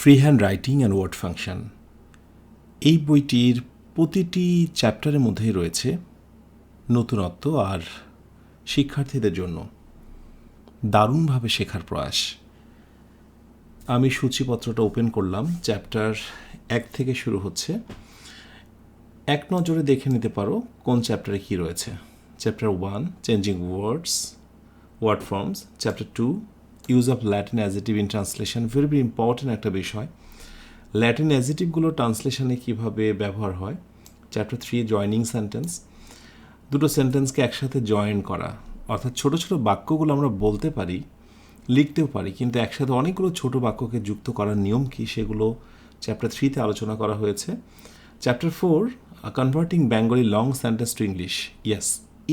Free hand writing and word function এই বইটির প্রতিটি চ্যাপ্টারের মধ্যেই রয়েছে নতুনত্ব আর শিক্ষার্থীদের জন্য দারুণভাবে শেখার প্রয়াস। আমি সূচিপত্রটা ওপেন করলাম চ্যাপ্টার এক থেকে শুরু হচ্ছে। এক নজরে দেখে নিতে পারো কোন চ্যাপ্টারে কী রয়েছে। Chapter one changing words word forms chapter two use of Latin adjective in translation very very important একটা বিষয়। ল্যাটিন অ্যাজিটিভগুলো ট্রান্সলেশনে কীভাবে ব্যবহার হয়? চ্যাপ্টার থ্রি জয়নিং সেন্টেন্স দুটো সেন্টেন্সকে একসাথে জয়েন করা। অর্থাৎ ছোট ছোট বাক্যগুলো আমরা বলতে পারি, লিখতেও পারি, কিন্তু একসাথে অনেকগুলো ছোট বাক্যকে যুক্ত করার নিয়ম কী সেগুলো চ্যাপ্টার থ্রিতে আলোচনা করা হয়েছে। Chapter four converting Bengali long sentence to English ইয়াস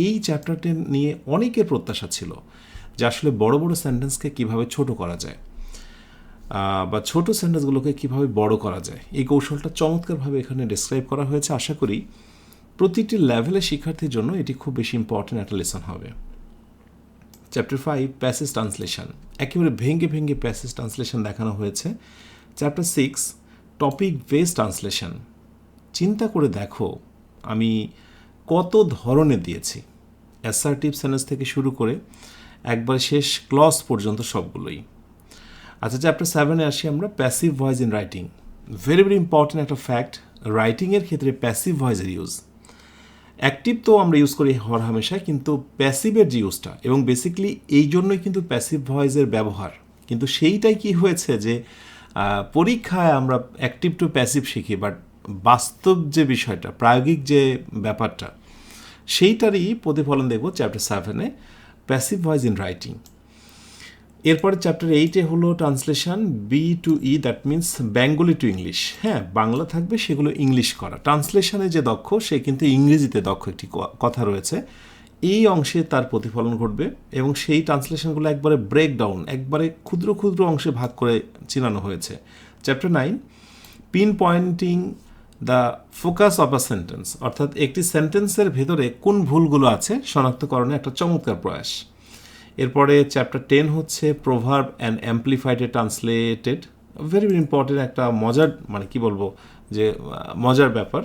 এই চ্যাপ্টারটি নিয়ে অনেকের প্রত্যাশা ছিল। যে আসলে বড় বড় সেন্টেন্সকে কীভাবে ছোট করা যায় বা ছোট সেন্টেন্সগুলোকে কীভাবে বড় করা যায়, এই কৌশলটা চমৎকারভাবে এখানে ডিসক্রাইব করা হয়েছে। আশা করি প্রতিটি লেভেলের শিক্ষার্থীর জন্য এটি খুব বেশি ইম্পর্টেন্ট একটা লেসন হবে। চ্যাপ্টার ফাইভ প্যাসেজ ট্রান্সলেশন একেবারে ভেঙ্গে ভেঙ্গে প্যাসেজ ট্রান্সলেশন দেখানো হয়েছে। Chapter six topic base translation চিন্তা করে দেখো, আমি কত ধরনের দিয়েছি। অ্যাসার্টিভ সেন্টেন্স থেকে শুরু করে একবার শেষ ক্লস পর্যন্ত সবগুলোই। আচ্ছা চ্যাপ্টার সেভেনে আসি আমরা passive voice in writing very very important একটা ফ্যাক্ট রাইটিংয়ের ক্ষেত্রে প্যাসিভ ভয়েসের ইউজ অ্যাক্টিভ তো আমরা ইউজ করি হর হামেশা কিন্তু প্যাসিভের যে ইউজটা এবং বেসিক্যালি এই জন্যই কিন্তু প্যাসিভ ভয়েসের ব্যবহার। কিন্তু সেইটাই কি হয়েছে যে পরীক্ষায় আমরা অ্যাক্টিভ টু প্যাসিভ শিখি বাট বাস্তব যে বিষয়টা, প্রায়োগিক যে ব্যাপারটা, সেইটারই প্রতিফলন দেখব চ্যাপ্টার সেভেনে প্যাসিভ ভয়েস ইন রাইটিং এরপরে চ্যাপ্টার এইটে হলো translation B to E that means Bengali to English হ্যাঁ বাংলা থাকবে, সেগুলো ইংলিশ করা। ট্রান্সলেশনে যে দক্ষ, সে কিন্তু ইংরেজিতে দক্ষ একটি কথা রয়েছে। এই অংশে তার প্রতিফলন ঘটবে এবং সেই ট্রান্সলেশনগুলো একবারে ব্রেকডাউন একবারে ক্ষুদ্র ক্ষুদ্র অংশে ভাগ করে চিনানো হয়েছে। Chapter nine pinpointing the focus of a sentence, অর্থাৎ একটি সেন্টেন্সের ভেতরে কোন ভুলগুলো আছে, শনাক্তকরণে একটা চমৎকার প্রয়াস। এরপরে চ্যাপ্টার টেন হচ্ছে প্রভার্ব অ্যান্ড অ্যাম্পলিফাইডে ট্রান্সলেটেড, ভেরি ভেরি ইম্পর্টেন্ট একটা মজার মানে কি বলব, যে মজার ব্যাপার।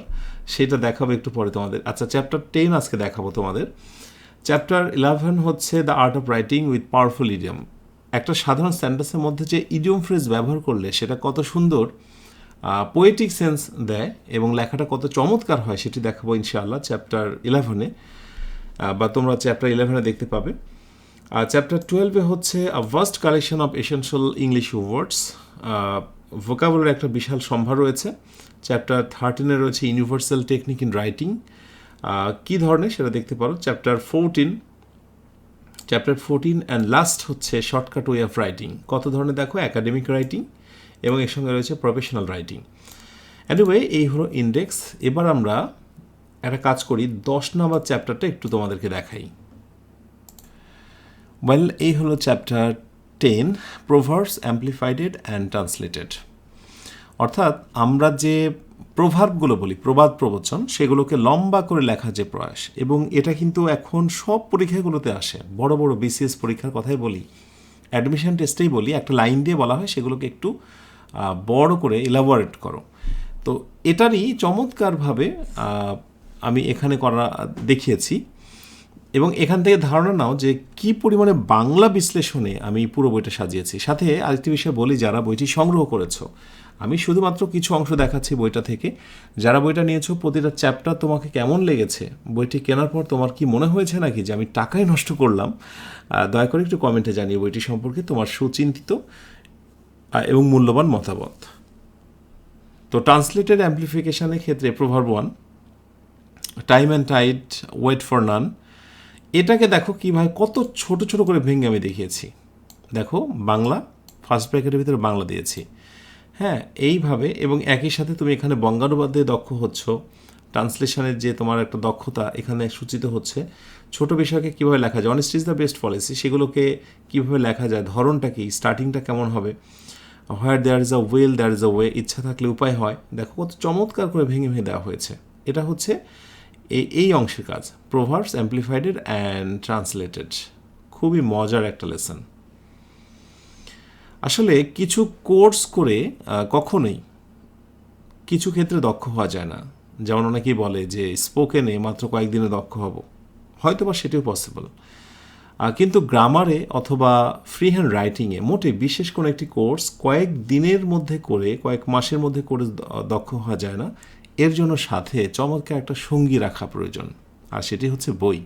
সেটা দেখাবো একটু পরে তোমাদের। আচ্ছা চ্যাপ্টার টেন আজকে দেখাবো তোমাদের। চ্যাপ্টার ইলেভেন হচ্ছে the art of writing with powerful idiom. একটা সাধারণ সেন্টেন্সের মধ্যে যে ইডিয়ম ফ্রেজ ব্যবহার করলে সেটা কত সুন্দর পোয়েটিক সেন্স দেয় এবং লেখাটা কত চমৎকার হয় সেটি দেখাবো ইনশাআল্লাহ চ্যাপ্টার ইলেভেনে বা তোমরা চ্যাপ্টার ইলেভেনে দেখতে পাবে। আর চ্যাপ্টার টুয়েলভে হচ্ছে a vast collection of essential English words vocabulary একটা বিশাল সম্ভার রয়েছে। চ্যাপ্টার থার্টিনে রয়েছে ইউনিভার্সাল টেকনিক ইন রাইটিং কী ধরনের সেটা দেখতে পারো। Chapter fourteen chapter fourteen and last হচ্ছে শর্টকাট ওয়ে অফ রাইটিং কত ধরনের দেখো? একাডেমিক রাইটিং এবং এর সঙ্গে রয়েছে প্রফেশনাল রাইটিং অ্যানিওয়ে এই হলো ইন্ডেক্স এবার আমরা একটা কাজ করি, দশ নম্বর চ্যাপ্টারটা একটু তোমাদেরকে দেখাই। ওয়েল এই হলো chapter ten proverbs amplified and translated অর্থাৎ আমরা যে প্রভাবগুলো বলি, প্রবাদ প্রবচন, সেগুলোকে লম্বা করে লেখা যে প্রয়াস, এবং এটা কিন্তু এখন সব পরীক্ষাগুলোতে আসে। বড় বড় বিসিএস পরীক্ষার কথাই বলি। অ্যাডমিশন টেস্টেই বলি, একটা লাইন দিয়ে বলা হয়, সেগুলোকে একটু বড় করে ইলাবোরেট করো। তো এটারই চমৎকারভাবে আমি এখানে করা, দেখিয়েছি। এবং এখান থেকে ধারণা নাও যে কি পরিমাণে বাংলা বিশ্লেষণে আমি পুরো বইটা সাজিয়েছি। সাথে আরেকটি বিষয় বলি, যারা বইটি সংগ্রহ করেছ, আমি শুধুমাত্র কিছু অংশ দেখাচ্ছি বইটা থেকে। যারা বইটা নিয়েছো, প্রতিটা চ্যাপ্টার তোমাকে কেমন লেগেছে, বইটি কেনার পর তোমার কি মনে হয়েছে নাকি যে আমি টাকাই নষ্ট করলাম দয়া করে একটু কমেন্টে জানিয়ে বইটি সম্পর্কে, তোমার সুচিন্তিত এবং মূল্যবান মতামত। তো ট্রান্সলেটেড অ্যাম্পলিফিকেশনের ক্ষেত্রে proverb one time and tide wait for none এটাকে দেখো কীভাবে কত ছোট ছোট করে ভেঙে আমি দেখিয়েছি। দেখো, বাংলা ফার্স্ট ব্র্যাকেটের ভিতরে বাংলা দিয়েছি। হ্যাঁ এইভাবে এবং একই সাথে তুমি এখানে বঙ্গানুবাদে দক্ষ হচ্ছ। ট্রান্সলেশনের যে তোমার একটা দক্ষতা এখানে সূচিত হচ্ছে। ছোট বিষয়কে কীভাবে লেখা যায়? Honest is the best policy সেগুলোকে কীভাবে লেখা যায়? ধরনটা কি? স্টার্টিংটা কেমন হবে? Where there is a will there is a way ইচ্ছা থাকলে উপায় হয়। দেখো কত চমৎকার করে ভেঙে ভেঙে দেওয়া হয়েছে। এটা হচ্ছে এই এই অংশের কাজ প্রভার্স অ্যাম্পলিফাইডেড অ্যান্ড ট্রান্সলেটেড খুবই মজার একটা লেসন আসলে কিছু কোর্স করে কখনোই কিছু ক্ষেত্রে দক্ষ হওয়া যায় না। যেমন অনেকেই বলে যে স্পোকেনে মাত্র কয়েকদিনে দক্ষ হব। হয়তো বা সেটিও পসিবল কিন্তু গ্রামারে অথবা ফ্রি হ্যান্ড রাইটিংয়ে মোটে বিশেষ কোনো একটি কোর্স কয়েক দিনের মধ্যে করে, কয়েক মাসের মধ্যে করে দক্ষ হওয়া যায় না। এর জন্য সাথে চমৎকার একটা সঙ্গী রাখা প্রয়োজন, আর সেটি হচ্ছে বই।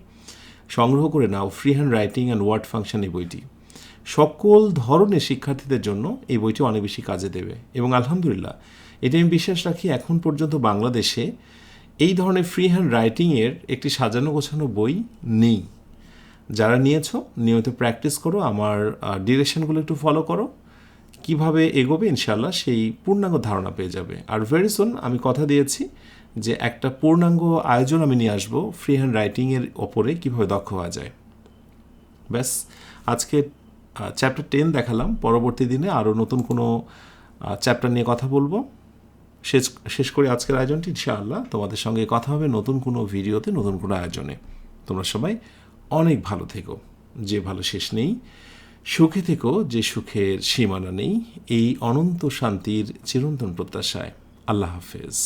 সংগ্রহ করে নাও free hand writing and word function এই বইটি। সকল ধরনের শিক্ষার্থীদের জন্য এই বইটি অনেক বেশি কাজে দেবে। এবং আলহামদুলিল্লাহ, এটা আমি বিশ্বাস রাখি এখন পর্যন্ত বাংলাদেশে এই ধরনের ফ্রি হ্যান্ড রাইটিংয়ের একটি সাজানো গোছানো বই নেই। যারা নিয়েছো, নিয়মিত প্র্যাকটিস করো, আমার ডিরেকশনগুলো একটু ফলো করো। কীভাবে এগোবে ইনশাল্লাহ সেই পূর্ণাঙ্গ ধারণা পেয়ে যাবে। আর ভেরি সুন আমি কথা দিয়েছি যে একটা পূর্ণাঙ্গ আয়োজন আমি নিয়ে আসব ফ্রি হ্যান্ড রাইটিংয়ের ওপরে কীভাবে দক্ষ হওয়া যায়। ব্যাস, আজকে চ্যাপ্টার টেন দেখালাম। পরবর্তী দিনে আরও নতুন কোনো চ্যাপ্টার নিয়ে কথা বলব। শেষ শেষ করে আজকের আয়োজনটি, ইনশাআল্লাহ। তোমাদের সঙ্গে কথা হবে নতুন কোনো ভিডিওতে নতুন কোনো আয়োজনে। তোমরা সবাই অনেক ভালো থেকো, যে ভালো শেষ নেই। সুখে থেকো, যে সুখের সীমানা নেই। এই অনন্ত শান্তির চিরন্তন প্রত্যাশায়। আল্লাহ হাফেজ।